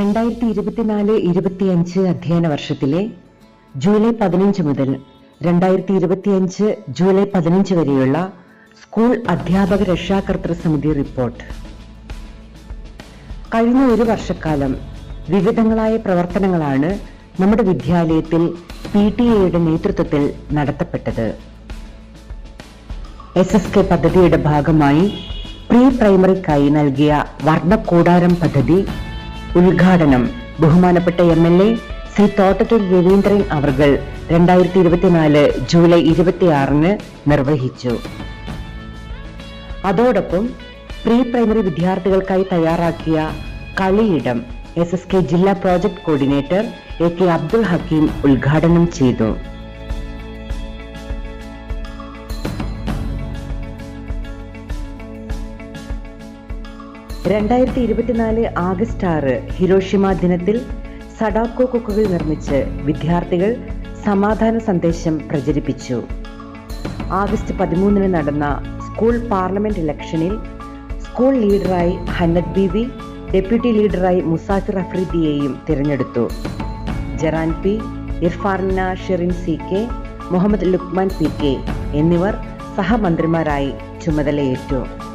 രണ്ടായിരത്തി ഇരുപത്തിനാല് ഇരുപത്തിയഞ്ച് അധ്യയന വർഷത്തിലെ ജൂലൈ പതിനഞ്ച് മുതൽ രണ്ടായിരത്തി ഇരുപത്തിയഞ്ച് ജൂലൈ പതിനഞ്ച് വരെയുള്ള സ്കൂൾ അധ്യാപക രക്ഷാകർത്തൃ സമിതി റിപ്പോർട്ട്. കഴിഞ്ഞ ഒരു വർഷക്കാലം വിവിധങ്ങളായ പ്രവർത്തനങ്ങളാണ് നമ്മുടെ വിദ്യാലയത്തിൽ പി ടി എയുടെ നേതൃത്വത്തിൽ നടത്തപ്പെട്ടത്. എസ് എസ് കെ പദ്ധതിയുടെ ഭാഗമായി പ്രീ പ്രൈമറിക്കായി നൽകിയ വർണക്കൂടാരം പദ്ധതി ഉദ്ഘാടനം ബഹുമാനപ്പെട്ട M L A Shri Thottathil Raveendran അവർകൾ രണ്ടായിരത്തി ഇരുപത്തിനാല് ജൂലൈ ഇരുപത്തിയാറിന് നിർവഹിച്ചു. അതോടൊപ്പം പ്രീ പ്രൈമറി വിദ്യാർത്ഥികൾക്കായി തയ്യാറാക്കിയ കളിയിടം എസ് എസ് കെ ജില്ലാ project coordinator A K Abdul Hakeem ഉദ്ഘാടനം ചെയ്തു. രണ്ടായിരത്തി ഇരുപത്തിനാല് ആഗസ്റ്റ് ആറ് ഹിരോഷിമ ദിനത്തിൽ സഡാക്കോ കുക്കുകൾ നിർമ്മിച്ച് വിദ്യാർത്ഥികൾ സമാധാന സന്ദേശം പ്രചരിപ്പിച്ചു. ആഗസ്റ്റ് പതിമൂന്നിന് നടന്ന സ്കൂൾ പാർലമെന്റ് ഇലക്ഷനിൽ സ്കൂൾ ലീഡറായി ഹന്നദ് ബീവി ഡെപ്യൂട്ടി ലീഡറായി മുസാഫിർ അഫ്രീദിയെയും തിരഞ്ഞെടുത്തു. Jaran P Irfana Sherin C K Muhammad Luqman P K എന്നിവർ സഹമന്ത്രിമാരായി ചുമതലയേറ്റു.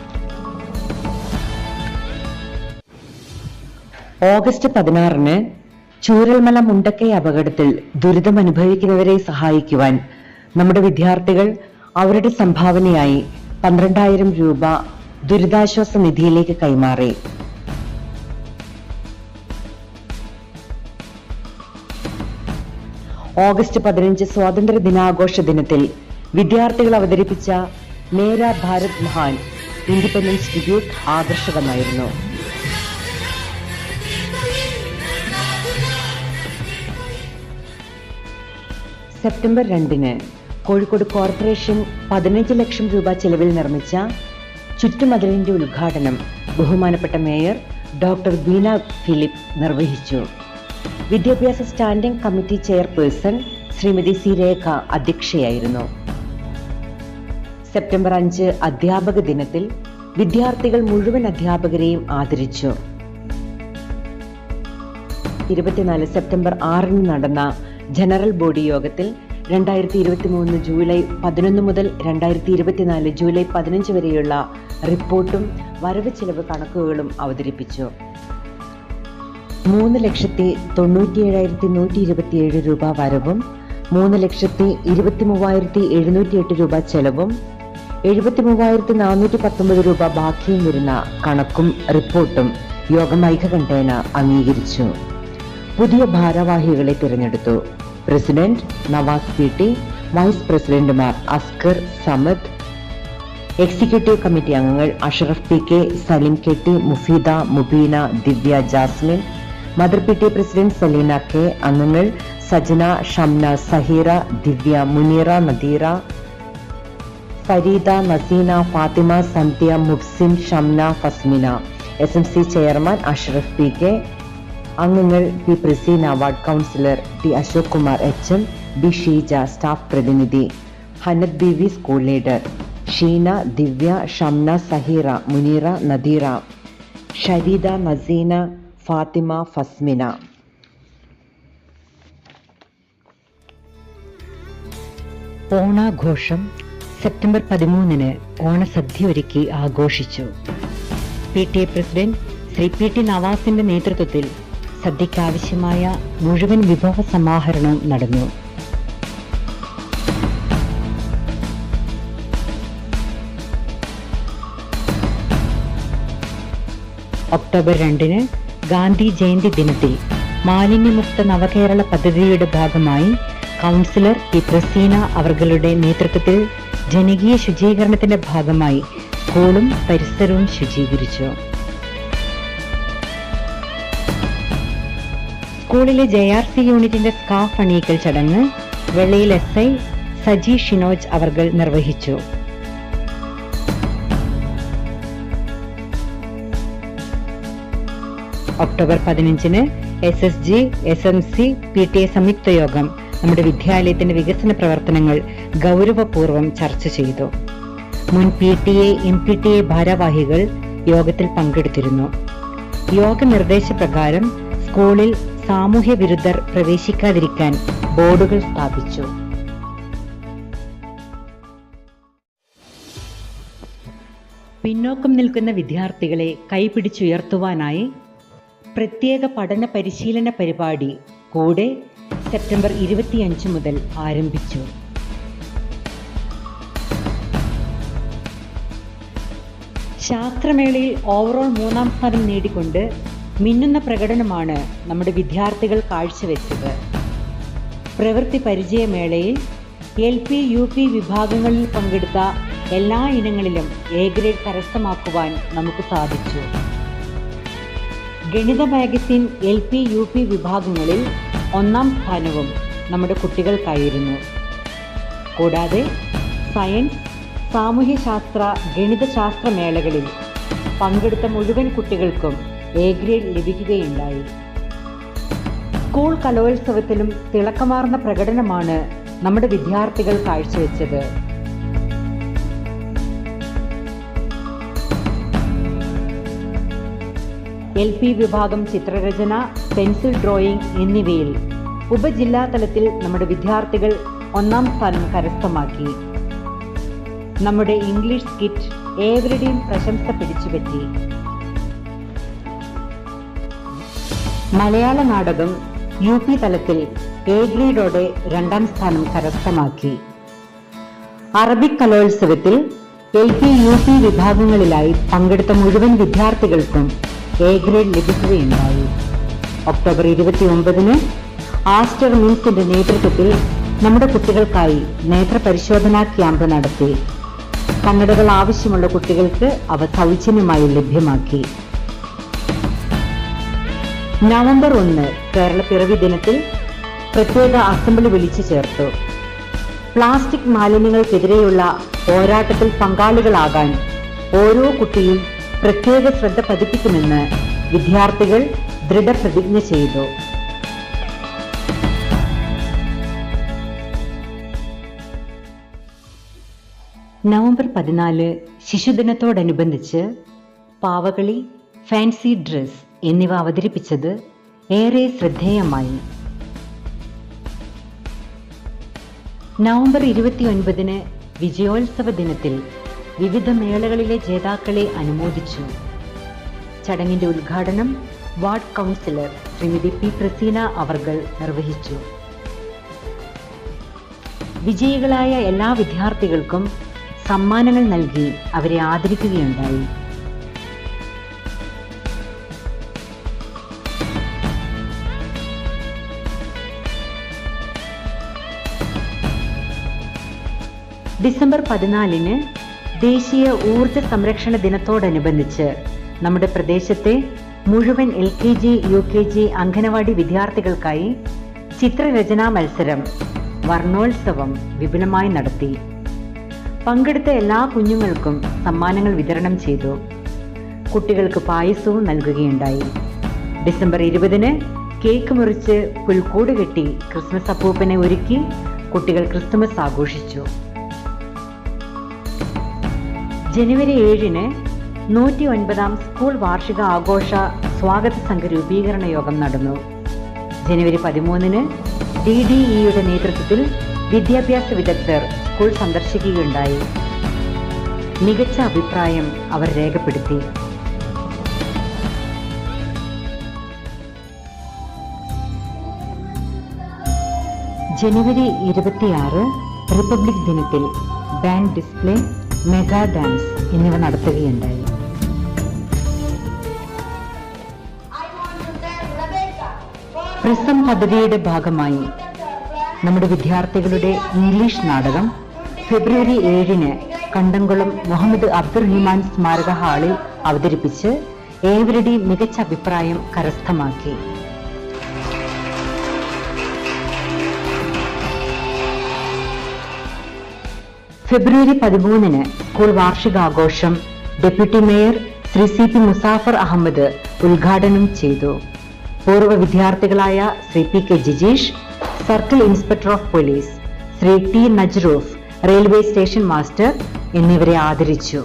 ഓഗസ്റ്റ് പതിനാറിന് ചൂരൽമല മുണ്ടക്കൈ അപകടത്തിൽ ദുരിതം അനുഭവിക്കുന്നവരെ സഹായിക്കുവാൻ നമ്മുടെ വിദ്യാർത്ഥികൾ അവരുടെ സംഭാവനയായി പന്ത്രണ്ടായിരം രൂപ ദുരിതാശ്വാസ നിധിയിലേക്ക് കൈമാറി. ഓഗസ്റ്റ് പതിനഞ്ച് സ്വാതന്ത്ര്യ ദിനാഘോഷ ദിനത്തിൽ വിദ്യാർത്ഥികൾ അവതരിപ്പിച്ച മേരാ ഭാരത് മഹാൻ ഇൻഡിപെൻഡൻസ് ഡിബ്യൂട്ട് ആകർഷകമായിരുന്നു. സെപ്റ്റംബർ രണ്ടിന് കോഴിക്കോട് കോർപ്പറേഷൻ പതിനഞ്ച് ലക്ഷം രൂപ ചെലവിൽ നിർമ്മിച്ച ചുറ്റുമതിലിന്റെ ഉദ്ഘാടനം ബഹുമാനപ്പെട്ട മേയർ ഡോക്ടർ ബീന ഫിലിപ്പ് നിർവഹിച്ചു. വിദ്യാഭ്യാസ standing committee chairperson Shrimati C Rekha അധ്യക്ഷയായിരുന്നു. September അഞ്ച് അധ്യാപക ദിനത്തിൽ വിദ്യാർത്ഥികൾ മുഴുവൻ അധ്യാപകരെയും ആദരിച്ചു. ഇരുപത്തിനാല് സെപ്റ്റംബർ ആറിന് നടന്ന ജനറൽ ബോഡി യോഗത്തിൽ രണ്ടായിരത്തി ഇരുപത്തി മൂന്ന് ജൂലൈ പതിനൊന്ന് മുതൽ രണ്ടായിരത്തി ഇരുപത്തിനാല് ജൂലൈ പതിനഞ്ച് വരെയുള്ള റിപ്പോർട്ടും വരവ് ചെലവ് കണക്കുകളും അവതരിപ്പിച്ചു. മൂന്ന് ലക്ഷത്തി തൊണ്ണൂറ്റി ഏഴായിരത്തി നൂറ്റി ഇരുപത്തിയേഴ് രൂപ വരവും മൂന്ന് ലക്ഷത്തി ഇരുപത്തി മൂവായിരത്തി എഴുന്നൂറ്റി എട്ട് രൂപ ചെലവും എഴുപത്തി മൂവായിരത്തി നാനൂറ്റി പത്തൊമ്പത് രൂപ ബാക്കിയും വരുന്ന കണക്കും റിപ്പോർട്ടും യോഗം ഐക്യകണ്ഠേന അംഗീകരിച്ചു. പുതിയ ഭാരവാഹികളെ തിരഞ്ഞെടുത്തു. President Navas P T vice പ്രസിഡന്റുമാർ അസ്കർ സമദ് എക്സിക്യൂട്ടീവ് കമ്മിറ്റി അംഗങ്ങൾ Ashraf P K Salim K T Mufeeda Mubeena Divya Jasmine mother P T president Saleena K അംഗങ്ങൾ Sajana Shamna Saheera Divya Muneera Nadeera Fareeda Naseena Fathima Sandhya Mufsin Shamna Fasmina. S M C chairman Ashraf P K അംഗങ്ങൾ P Praseena ward councillor T Ashok Kumar H M B Sheeja staff പ്രതിനിധി Hanath Bivi school leader Sheena Divya Shamna Saheera Muneera Nadeera Shareeda Naseena Fathima Fasmina. ഓണാഘോഷം September പതിമൂന്നിന് ഓണസദ്യ ഒരുക്കി ആഘോഷിച്ചു. P T A president Sri P T നവാസിന്റെ നേതൃത്വത്തിൽ സദ്യയ്ക്കാവശ്യമായ മുഴുവൻ വിഭവ സമാഹരണവും നടന്നു. ഒക്ടോബർ രണ്ടിന് ഗാന്ധി ജയന്തി ദിനത്തിൽ മാലിന്യമുക്ത നവകേരള പദ്ധതിയുടെ ഭാഗമായി കൗൺസിലർ പി പ്രസീന അവർകളുടെ നേതൃത്വത്തിൽ ജനകീയ ശുചീകരണത്തിന്റെ ഭാഗമായി സ്കൂളും പരിസരവും ശുചീകരിച്ചു. സ്കൂളിലെ ജെ ആർ സി യൂണിറ്റിന്റെ സ്കാഫ് അണിയിക്കൽ ചടങ്ങ് വെള്ളയിൽ എസ് ഐ സജി ഷിനോജ് അവർകൾ നിർവഹിച്ചു. ഒക്ടോബർ പതിനഞ്ചിന് S S G S M C P T A സംയുക്ത യോഗം നമ്മുടെ വിദ്യാലയത്തിന്റെ വികസന പ്രവർത്തനങ്ങൾ ഗൗരവപൂർവം ചർച്ച ചെയ്തു. മുൻ P T A M P T A ഭാരവാഹികൾ യോഗത്തിൽ പങ്കെടുത്തിരുന്നു. യോഗ നിർദ്ദേശപ്രകാരം സ്കൂളിൽ സാമൂഹ്യ വിരുദ്ധർ പ്രവേശിക്കാതിരിക്കാൻ ബോർഡുകൾ സ്ഥാപിച്ചു. പിന്നോക്കം നിൽക്കുന്ന വിദ്യാർത്ഥികളെ കൈപിടിച്ചുയർത്തുവാനായി പ്രത്യേക പഠന പരിശീലന പരിപാടി കൂടെ സെപ്റ്റംബർ ഇരുപത്തിയഞ്ച് മുതൽ ആരംഭിച്ചു. ശാസ്ത്രമേളയിൽ ഓവറോൾ മൂന്നാം സ്ഥാനം നേടിക്കൊണ്ട് മിന്നുന്ന പ്രകടനമാണ് നമ്മുടെ വിദ്യാർത്ഥികൾ കാഴ്ചവെച്ചത്. പ്രവൃത്തി പരിചയമേളയിൽ എൽ പി യു പി വിഭാഗങ്ങളിൽ പങ്കെടുത്ത എല്ലാ ഇനങ്ങളിലും എ ഗ്രേഡ് കരസ്ഥമാക്കുവാൻ നമുക്ക് സാധിച്ചു. ഗണിത magazine L P U P വിഭാഗങ്ങളിൽ ഒന്നാം സ്ഥാനവും നമ്മുടെ കുട്ടികൾക്കായിരുന്നു. കൂടാതെ സയൻസ് സാമൂഹ്യശാസ്ത്ര ഗണിതശാസ്ത്ര മേളകളിൽ പങ്കെടുത്ത മുഴുവൻ കുട്ടികൾക്കും എ ഗ്രേഡ് ലഭിക്കുകയുണ്ടായി. സ്കൂൾ കലോത്സവത്തിലും തിളക്കമാർന്ന പ്രകടനമാണ് നമ്മുടെ വിദ്യാർത്ഥികൾ കാഴ്ചവെച്ചത്. എൽ പി വിഭാഗം ചിത്രരചന പെൻസിൽ ഡ്രോയിങ് എന്നിവയിൽ ഉപജില്ലാ തലത്തിൽ നമ്മുടെ വിദ്യാർത്ഥികൾ ഒന്നാം സ്ഥാനം കരസ്ഥമാക്കി. നമ്മുടെ ഇംഗ്ലീഷ് കിറ്റ് ഏവരുടെയും പ്രശംസ പിടിച്ചുപറ്റി. മലയാള നാടകം യു പി തലത്തിൽ എ ഗ്രേഡോടെ രണ്ടാം സ്ഥാനം കരസ്ഥമാക്കി. അറബിക് കലോത്സവത്തിൽ എൽ പി യു പി വിഭാഗങ്ങളിലായി പങ്കെടുത്ത മുഴുവൻ വിദ്യാർത്ഥികൾക്കും എ ഗ്രേഡ് ലഭിക്കുകയുണ്ടായി. ഒക്ടോബർ ഇരുപത്തി ഒമ്പതിന് ആസ്റ്റർ മിൻസിന്റെ നേതൃത്വത്തിൽ നമ്മുടെ കുട്ടികൾക്കായി നേത്ര പരിശോധനാ ക്യാമ്പ് നടത്തി. കണ്ണടകൾ ആവശ്യമുള്ള കുട്ടികൾക്ക് അവ സൗജന്യമായി ലഭ്യമാക്കി. നവംബർ ഒന്ന് കേരള പിറവി ദിനത്തിൽ പ്രത്യേക അസംബ്ലി വിളിച്ചു ചേർത്തു. പ്ലാസ്റ്റിക് മാലിന്യങ്ങൾക്കെതിരെയുള്ള പോരാട്ടത്തിൽ പങ്കാളികളാകാൻ ഓരോ കുട്ടിയും പ്രത്യേക ശ്രദ്ധ പതിപ്പിക്കുമെന്ന് വിദ്യാർത്ഥികൾ ദൃഢപ്രതിജ്ഞ ചെയ്തു. നവംബർ പതിനാല് ശിശുദിനത്തോടനുബന്ധിച്ച് പാവകളി ഫാൻസി ഡ്രസ് എന്നിവ അവതരിപ്പിച്ചത് ഏറെ ശ്രദ്ധേയമായി. നവംബർ ഇരുപത്തിയൊൻപതിന് വിജയോത്സവ ദിനത്തിൽ വിവിധ മേളകളിലെ ജേതാക്കളെ അനുമോദിച്ചു. ചടങ്ങിന്റെ ഉദ്ഘാടനം ward councillor Shrimati P Praseena അവർകൾ നിർവഹിച്ചു. വിജയികളായ എല്ലാ വിദ്യാർത്ഥികൾക്കും സമ്മാനങ്ങൾ നൽകി അവരെ ആദരിക്കുകയുണ്ടായി. ഡിസംബർ പതിനാലിന് ദേശീയ ഊർജ സംരക്ഷണ ദിനത്തോടനുബന്ധിച്ച് നമ്മുടെ പ്രദേശത്തെ മുഴുവൻ L K G U K G anganwadi വിദ്യാർത്ഥികൾക്കായി ചിത്രരചനാ മത്സരം വർണോത്സവം വിപുലമായി നടത്തി. പങ്കെടുത്ത എല്ലാ കുഞ്ഞുങ്ങൾക്കും സമ്മാനങ്ങൾ വിതരണം ചെയ്തു. കുട്ടികൾക്ക് പായസവും നൽകുകയുണ്ടായി. ഡിസംബർ ഇരുപതിന് കേക്ക് മുറിച്ച് പുൽക്കൂട് കെട്ടി ക്രിസ്മസ് അപ്പൂപ്പനെ ഒരുക്കി കുട്ടികൾ ക്രിസ്തുമസ് ആഘോഷിച്ചു. ജനുവരി ഏഴിന് നൂറ്റി ഒൻപതാം സ്കൂൾ വാർഷിക ആഘോഷ സ്വാഗത സംഘ രൂപീകരണ യോഗം നടന്നു. ജനുവരി പതിമൂന്നിന് ഡി ഡി ഇയുടെ നേതൃത്വത്തിൽ വിദ്യാഭ്യാസ വിദഗ്ധർ സ്കൂൾ സന്ദർശിക്കുകയുണ്ടായി. മികച്ച അഭിപ്രായം അവർ രേഖപ്പെടുത്തി. ജനുവരി ഇരുപത്തിയാറ് റിപ്പബ്ലിക് ദിനത്തിൽ ബാൻഡ് ഡിസ്പ്ലേ മെഗാ ഡാൻസ് എന്നിവ നടത്തുകയുണ്ടായി. പ്രസം പദ്ധതിയുടെ ഭാഗമായി നമ്മുടെ വിദ്യാർത്ഥികളുടെ ഇംഗ്ലീഷ് നാടകം ഫെബ്രുവരി ഏഴിന് കണ്ടംകുളം മുഹമ്മദ് അബ്ദുറഹിമാൻ സ്മാരക ഹാളിൽ അവതരിപ്പിച്ച് ഏവരുടെയും മികച്ച അഭിപ്രായം കരസ്ഥമാക്കി. ഫെബ്രുവരി പതിമൂന്നിന് school വാർഷികാഘോഷം deputy mayor Shri C P Muzaffar Ahammed ഉദ്ഘാടനം ചെയ്തു. പൂർവ വിദ്യാർത്ഥികളായ Shri P K Jijeesh circle inspector of police Shri T Najroof railway station master എന്നിവരെ ആദരിച്ചു.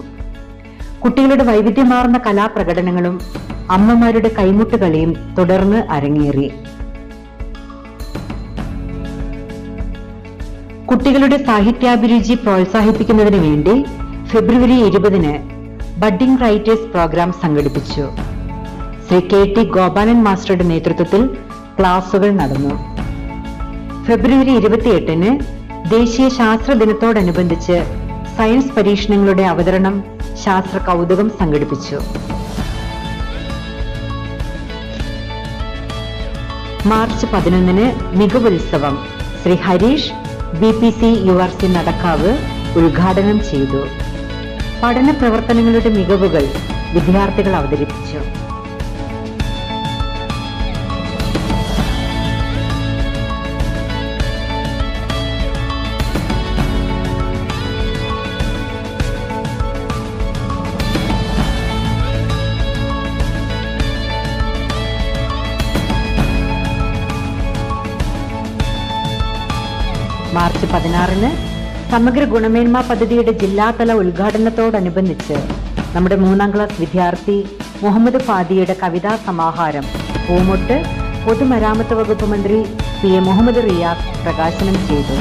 കുട്ടികളുടെ വൈവിധ്യമാർന്ന കലാപ്രകടനങ്ങളും അമ്മമാരുടെ കൈമുട്ട് കളിയും തുടർന്ന് അരങ്ങേറി. കുട്ടികളുടെ സാഹിത്യാഭിരുചി പ്രോത്സാഹിപ്പിക്കുന്നതിന് വേണ്ടി ഫെബ്രുവരി ഇരുപതിന് ബഡ്ഡിംഗ് റൈറ്റേഴ്സ് പ്രോഗ്രാം സംഘടിപ്പിച്ചു. ശ്രീ കെ ടി ഗോപാലൻ മാസ്റ്ററുടെ നേതൃത്വത്തിൽ ക്ലാസുകൾ നടന്നു. ഫെബ്രുവരി ഇരുപത്തിയെട്ടിന് ദേശീയ ശാസ്ത്ര ദിനത്തോടനുബന്ധിച്ച് സയൻസ് പരീക്ഷണങ്ങളുടെ അവതരണം ശാസ്ത്ര കൗതുകം സംഘടിപ്പിച്ചു. മാർച്ച് പതിനൊന്നിന് മികവുത്സവം. Shri Harish B P C U R C Nadakkavu ഉദ്ഘാടനം ചെയ്തു. പഠന പ്രവർത്തനങ്ങളുടെ മികവുകൾ വിദ്യാർത്ഥികൾ അവതരിപ്പിച്ചു. പതിനാറിന് സമഗ്ര ഗുണമേന്മ പദ്ധതിയുടെ ജില്ലാതല ഉദ്ഘാടനത്തോടനുബന്ധിച്ച് നമ്മുടെ മൂന്നാം ക്ലാസ് വിദ്യാർത്ഥി മുഹമ്മദ് ഫാദിയുടെ കവിതാ സമാഹാരം പൂമൊട്ട് പൊതുമരാമത്ത് വകുപ്പ് മന്ത്രി പി എ മുഹമ്മദ് റിയാസ് പ്രകാശനം ചെയ്തു.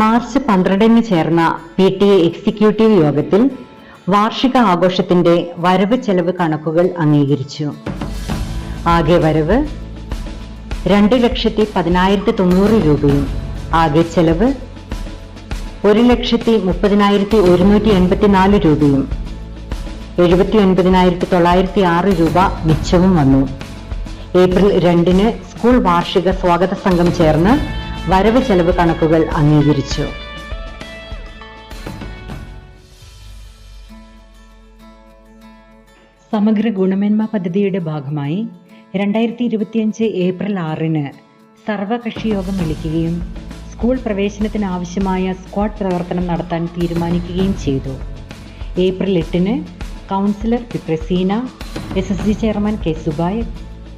മാർച്ച് പന്ത്രണ്ടിന് ചേർന്ന പി ടി എ എക്സിക്യൂട്ടീവ് യോഗത്തിൽ വാർഷിക ആഘോഷത്തിന്റെ വരവ് ചെലവ് കണക്കുകൾ അംഗീകരിച്ചു. ആകെ വരവ് രണ്ട് ലക്ഷത്തി പതിനായിരത്തി തൊണ്ണൂറ് രൂപയും. ആകെ ചെലവ് ഒരു ലക്ഷത്തി മുപ്പതിനായിരത്തി ഒരുന്നൂറ്റി എൺപത്തിനാല് രൂപയും. എഴുപത്തി ഒൻപതിനായിരത്തി തൊള്ളായിരത്തി ആറ് രൂപ മിച്ചവും വന്നു. ഏപ്രിൽ രണ്ടിന് സ്കൂൾ വാർഷിക സ്വാഗത സംഘം ചേർന്ന് വരവ് ചെലവ് കണക്കുകൾ അംഗീകരിച്ചു. സമഗ്ര ഗുണമേന്മ പദ്ധതിയുടെ ഭാഗമായി രണ്ടായിരത്തി ഇരുപത്തിയഞ്ച് ഏപ്രിൽ ആറിന് സർവകക്ഷി യോഗം വിളിക്കുകയും സ്കൂൾ പ്രവേശനത്തിന് ആവശ്യമായ സ്ക്വാഡ് പ്രവർത്തനം നടത്താൻ തീരുമാനിക്കുകയും ചെയ്തു. ഏപ്രിൽ എട്ടിന് councillor P Praseena S S G chairman K Subai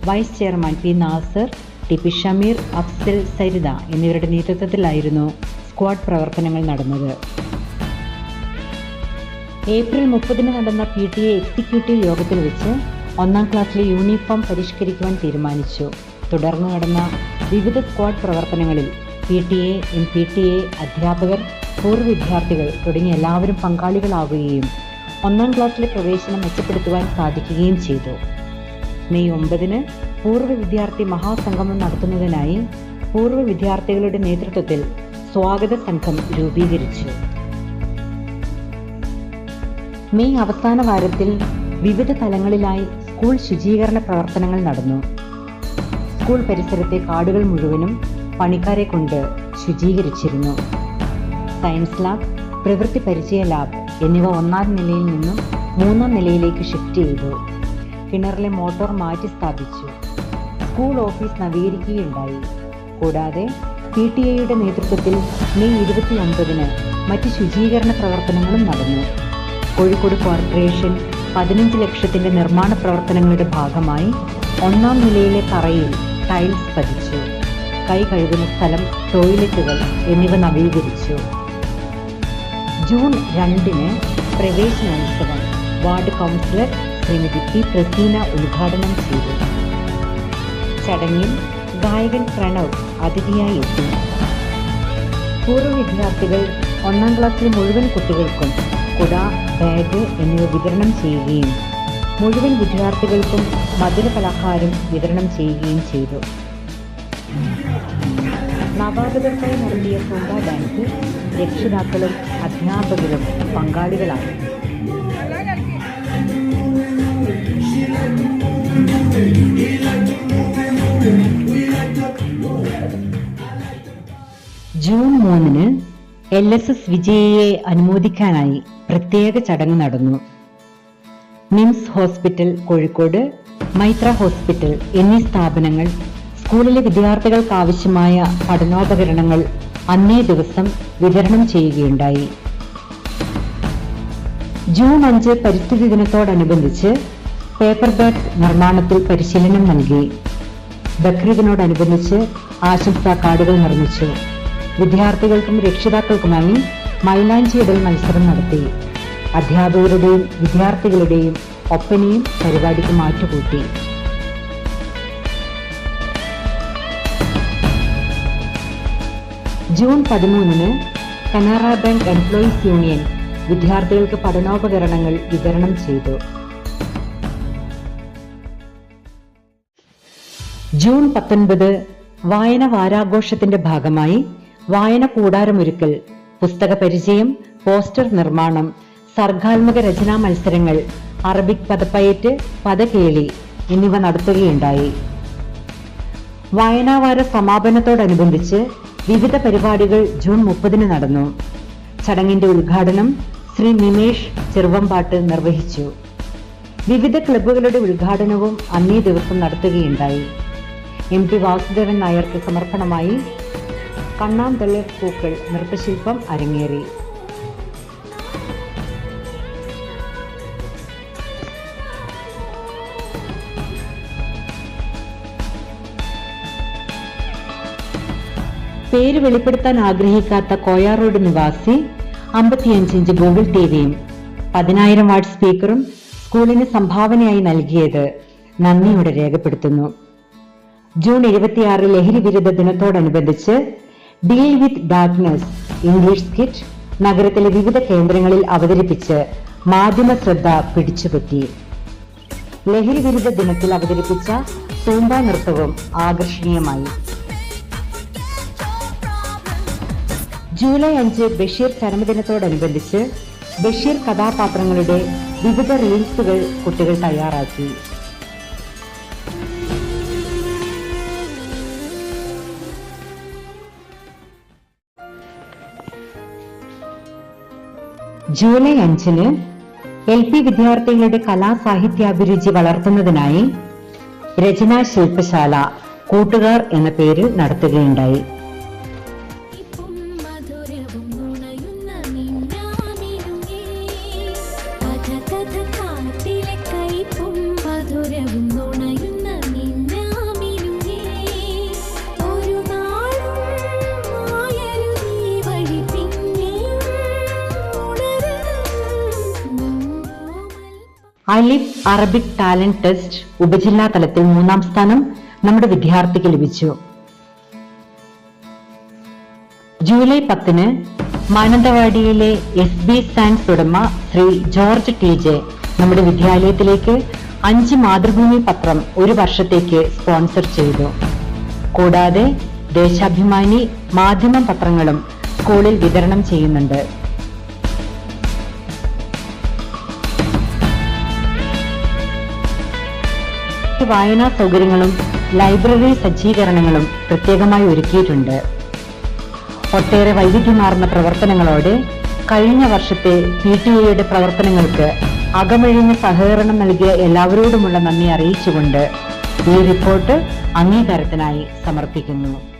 vice chairman P Nasar T P Shameer Afsal Saritha എന്നിവരുടെ നേതൃത്വത്തിലായിരുന്നു സ്ക്വാഡ് പ്രവർത്തനങ്ങൾ നടന്നത്. ഏപ്രിൽ മുപ്പതിന് നടന്ന പി ടി എ എക്സിക്യൂട്ടീവ് യോഗത്തിൽ വെച്ച് ഒന്നാം ക്ലാസ്സിലെ യൂണിഫോം പരിഷ്കരിക്കുവാൻ തീരുമാനിച്ചു. തുടർന്ന് നടന്ന വിവിധ സ്ക്വാഡ് പ്രവർത്തനങ്ങളിൽ P T A M P T A അധ്യാപകർ പൂർവ വിദ്യാർത്ഥികൾ തുടങ്ങി എല്ലാവരും പങ്കാളികളാവുകയും ഒന്നാം ക്ലാസ്സിലെ പ്രവേശനം മെച്ചപ്പെടുത്തുവാൻ സാധിക്കുകയും ചെയ്തു. മെയ് ഒമ്പതിന് പൂർവ വിദ്യാർത്ഥി മഹാസംഗമം നടത്തുന്നതിനായി പൂർവ വിദ്യാർത്ഥികളുടെ നേതൃത്വത്തിൽ സ്വാഗത സംഘം രൂപീകരിച്ചു. മെയ് അവസാന വാരത്തിൽ വിവിധ തലങ്ങളിലായി സ്കൂൾ ശുചീകരണ പ്രവർത്തനങ്ങൾ നടന്നു. സ്കൂൾ പരിസരത്തെ കാടുകൾ മുഴുവനും പണിക്കാരെ കൊണ്ട് ശുചീകരിച്ചിരുന്നു. സയൻസ് ലാബ് പ്രവൃത്തി പരിചയ ലാബ് എന്നിവ ഒന്നാം നിലയിൽ നിന്നും മൂന്നാം നിലയിലേക്ക് ഷിഫ്റ്റ് ചെയ്തു. കിണറിലെ മോട്ടോർ മാറ്റി സ്ഥാപിച്ചു. സ്കൂൾ ഓഫീസ് നവീകരിക്കുകയുണ്ടായി. കൂടാതെ പി ടി എയുടെ നേതൃത്വത്തിൽ മെയ് ഇരുപത്തി ഒമ്പതിന് മറ്റ് ശുചീകരണ പ്രവർത്തനങ്ങളും നടന്നു. കോഴിക്കോട് കോർപ്പറേഷൻ പതിനഞ്ച് ലക്ഷത്തിന്റെ നിർമ്മാണ പ്രവർത്തനങ്ങളുടെ ഭാഗമായി ഒന്നാം നിലയിലെ തറയിൽ ടൈൽസ് പതിച്ചു. കൈ കഴുകുന്ന സ്ഥലം ടോയ്ലറ്റുകൾ എന്നിവ നവീകരിച്ചു. ജൂൺ രണ്ടിന് പ്രവേശനോത്സവം ward councillor Shrimati P Praseena ഉദ്ഘാടനം ചെയ്തു. ചടങ്ങിൽ ഗായകൻ പ്രണവ് അതിഥിയായി എത്തി. പൂർവ വിദ്യാർത്ഥികൾ ഒന്നാം ക്ലാസ്സിലെ മുഴുവൻ കുട്ടികൾക്കും കുട ബാഗ് എന്നിവ വിതരണം ചെയ്യുകയും മുഴുവൻ വിദ്യാർത്ഥികൾക്കും മധുര പലഹാരം വിതരണം ചെയ്യുകയും ചെയ്തു. നവാഗതർക്കായി നടത്തിയ സ്വന്ത ഡാൻസ് രക്ഷിതാക്കളും അധ്യാപകരും പങ്കാളികളാണ് ജൂൺ മൂന്നിന് എൽ എസ് എസ് വിജയിയെ അനുമോദിക്കാനായി പ്രത്യേക ചടങ്ങ് നടന്നു. മിംസ് ഹോസ്പിറ്റൽ കോഴിക്കോട് മൈത്ര ഹോസ്പിറ്റൽ എന്നീ സ്ഥാപനങ്ങൾ സ്കൂളിലെ വിദ്യാർത്ഥികൾക്ക് ആവശ്യമായ പഠനോപകരണങ്ങൾ അന്നേ ദിവസം വിതരണം ചെയ്യുകയുണ്ടായി. ജൂൺ അഞ്ച് പരിസ്ഥിതി ദിനത്തോടനുബന്ധിച്ച് പേപ്പർ ബാഗ് നിർമ്മാണത്തിൽ പരിശീലനം നൽകി. ബക്രീദിനോടനുബന്ധിച്ച് ആശംസാ കാർഡുകൾ നിർമ്മിച്ചു. വിദ്യാർത്ഥികൾക്കും രക്ഷിതാക്കൾക്കുമായി മൈലാഞ്ചി ഇടൽ മത്സരം നടത്തി. അധ്യാപകരുടെയും വിദ്യാർത്ഥികളുടെയും ഒപ്പനയും പരിപാടിക്ക് മാറ്റുകൂട്ടി. ജൂൺ പതിമൂന്നിന് കനറ ബാങ്ക് എംപ്ലോയീസ് യൂണിയൻ വിദ്യാർത്ഥികൾക്ക് പഠനോപകരണങ്ങൾ വിതരണം ചെയ്തു. ജൂൺ പത്തൊൻപത് വായന വാരാഘോഷത്തിന്റെ ഭാഗമായി വായന കൂടാരമൊരുക്കൽ പുസ്തക പരിചയം പോസ്റ്റർ നിർമ്മാണം സർഗാത്മക രചനാ മത്സരങ്ങൾ അറബിക് പദപ്പയറ്റ് പദകേളി എന്നിവ നടത്തുകയുണ്ടായി. വായനാവാര സമാപനത്തോടനുബന്ധിച്ച് വിവിധ പരിപാടികൾ ജൂൺ മുപ്പതിന് നടന്നു. ചടങ്ങിന്റെ ഉദ്ഘാടനം ശ്രീ നിമേഷ് ചെറുവമ്പാട്ട് നിർവഹിച്ചു. വിവിധ ക്ലബ്ബുകളുടെ ഉദ്ഘാടനവും അന്നേ ദിവസം നടത്തുകയുണ്ടായി. എം പി വാസുദേവൻ നായർക്ക് സമർപ്പണമായി കണ്ണാം തളിർ പൂക്കൾ നൃത്തശില്പം അരങ്ങേറി. പേര് വെളിപ്പെടുത്താൻ ആഗ്രഹിക്കാത്ത കോയാറോഡ് നിവാസി അമ്പത്തിയഞ്ച് ഇഞ്ച് ഗൂഗിൾ ടിവിയും പതിനായിരം വാട്ട് സ്പീക്കറും സ്കൂളിന് സംഭാവനയായി നൽകിയത് നന്ദിയോടെ രേഖപ്പെടുത്തുന്നു. ജൂൺ ഇരുപത്തിയാറ് ലഹരി വിരുദ്ധ ദിനത്തോടനുബന്ധിച്ച് deal with darkness English skit നഗരത്തിലെ വിവിധ കേന്ദ്രങ്ങളിൽ അവതരിപ്പിച്ച് മാധ്യമ ശ്രദ്ധ പിടിച്ചുപറ്റി. ലഹരി വിരുദ്ധ ദിനത്തിൽ അവതരിപ്പിച്ച തൂമ്പ നൃത്തവും ആകർഷണീയമായി. ജൂലൈ അഞ്ച് ബഷീർ ചരമദിനത്തോടനുബന്ധിച്ച് ബഷീർ കഥാപാത്രങ്ങളുടെ വിവിധ റീൽസുകൾ കുട്ടികൾ തയ്യാറാക്കി. ജൂലൈ അഞ്ചിന് എൽ പി വിദ്യാർത്ഥികളുടെ കലാസാഹിത്യാഭിരുചി വളർത്തുന്നതിനായി രചനാ ശില്പശാല കൂട്ടുകാർ എന്ന പേരിൽ നടത്തുകയുണ്ടായി. മധുരവും അലിഫ് അറബിക് ടാലന്റ് ടെസ്റ്റ് ഉപജില്ലാ തലത്തിൽ മൂന്നാം സ്ഥാനം നമ്മുടെ വിദ്യാർത്ഥിക്ക് ലഭിച്ചു. ജൂലൈ പത്തിന് മാനന്തവാടിയിലെ എസ് ബി സയൻസ് ഉടമ ശ്രീ ജോർജ് ടി ജെ നമ്മുടെ വിദ്യാലയത്തിലേക്ക് അഞ്ച് മാതൃഭൂമി പത്രം ഒരു വർഷത്തേക്ക് സ്പോൺസർ ചെയ്തു. കൂടാതെ ദേശാഭിമാനി മാധ്യമ പത്രങ്ങളും സ്കൂളിൽ വിതരണം ചെയ്യുന്നുണ്ട്. വായനാ സൗകര്യങ്ങളും ലൈബ്രറി സജ്ജീകരണങ്ങളും പ്രത്യേകമായി ഒരുക്കിയിട്ടുണ്ട്. ഒട്ടേറെ വൈവിധ്യമാർന്ന പ്രവർത്തനങ്ങളോടെ കഴിഞ്ഞ വർഷത്തെ പി ടി എയുടെ പ്രവർത്തനങ്ങൾക്ക് അകമഴിഞ്ഞ സഹകരണം നൽകിയ എല്ലാവരോടുമുള്ള നന്ദി അറിയിച്ചുകൊണ്ട് ഈ റിപ്പോർട്ട് അംഗീകാരത്തിനായി സമർപ്പിക്കുന്നു.